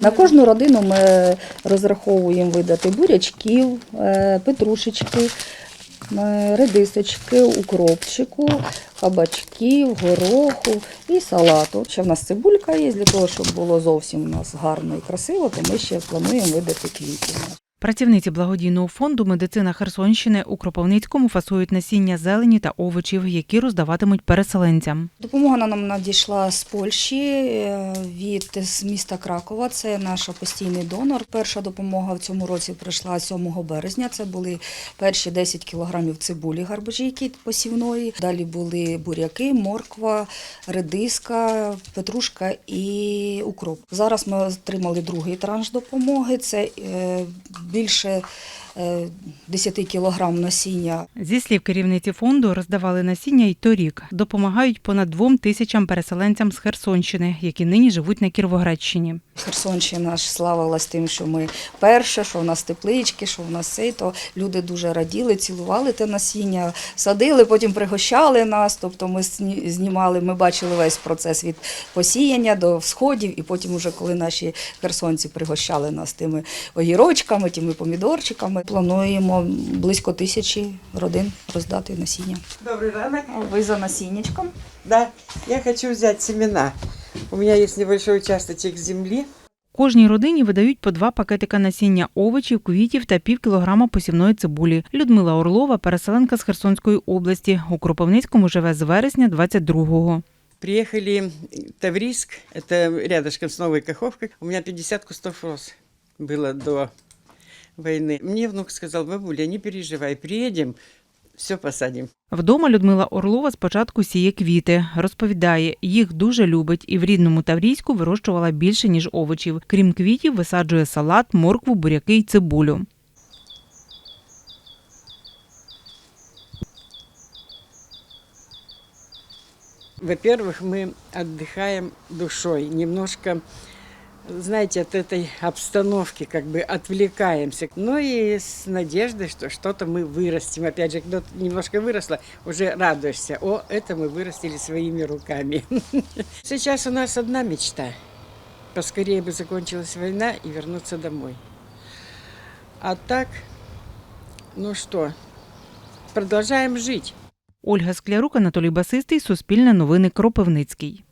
На кожну родину ми розраховуємо видати бурячків, е, петрушечки, е, редисочки, укропчику, кабачків, гороху і салату. Ще в нас цибулька є, для того, щоб було зовсім у нас гарно і красиво, то ми ще плануємо видати квітів. Працівниці благодійного фонду Медицина Херсонщини у Кропивницькому фасують насіння зелені та овочів, які роздаватимуть переселенцям. Допомога нам надійшла з Польщі е, від з міста Кракова. Це наш постійний донор. Перша допомога в цьому році прийшла 7 березня. Це були перші 10 кілограмів цибулі гарбожійки посівної. Далі були буряки, морква, редиска, петрушка і укроп. Зараз ми отримали другий транш допомоги. Це е, більше 10 кілограм насіння Зі слів керівниці фонду, роздавали насіння й торік. Допомагають понад двом тисячам переселенцям з Херсонщини, які нині живуть на Кіровоградщині. Херсонщина ж славилась тим, що ми перше, що в нас теплички, що в нас цей, то люди дуже раділи, цілували те насіння, садили, потім пригощали нас. Тобто ми знімали, ми бачили весь процес від посіяння до всходів, і потім, уже коли наші херсонці пригощали нас тими огірочками, тими помідорчиками, плануємо близько тисячі родин роздати насіння. Добрый ранок. Ви за насіннячком? Да, я хочу взять семена. У меня есть небольшой участочек земли. Кожній родині видають по два пакетика насіння овочів, квітів та пів кілограма посівної цибулі. Людмила Орлова, переселенка з Херсонської області. У Кропивницькому живе з вересня 22-го. Приехали в Таврийск, это рядышком с Новой Каховкой. У меня 50 кустов роз было до войны. Мне внук сказал, бабуля, не переживай, приедем, все посадим. Вдома Людмила Орлова спочатку сіє квіти. Розповідає, їх дуже любить і в рідному Таврійську вирощувала більше, ніж овочів. Крім квітів, висаджує салат, моркву, буряки й цибулю. Во-первых, мы отдыхаем душой, немножко, знаете, от этой обстановки как бы отвлекаемся. Ну и с надеждой, что что-то мы вырастим. Опять же, когда немножко выросло, уже радуешься. О, это мы вырастили своими руками. Сейчас у нас одна мечта. Поскорее бы закончилась война и вернуться домой. А так, ну что, продолжаем жить. Ольга Склярук, Анатолій Басистий, Суспільне новини Кропивницький.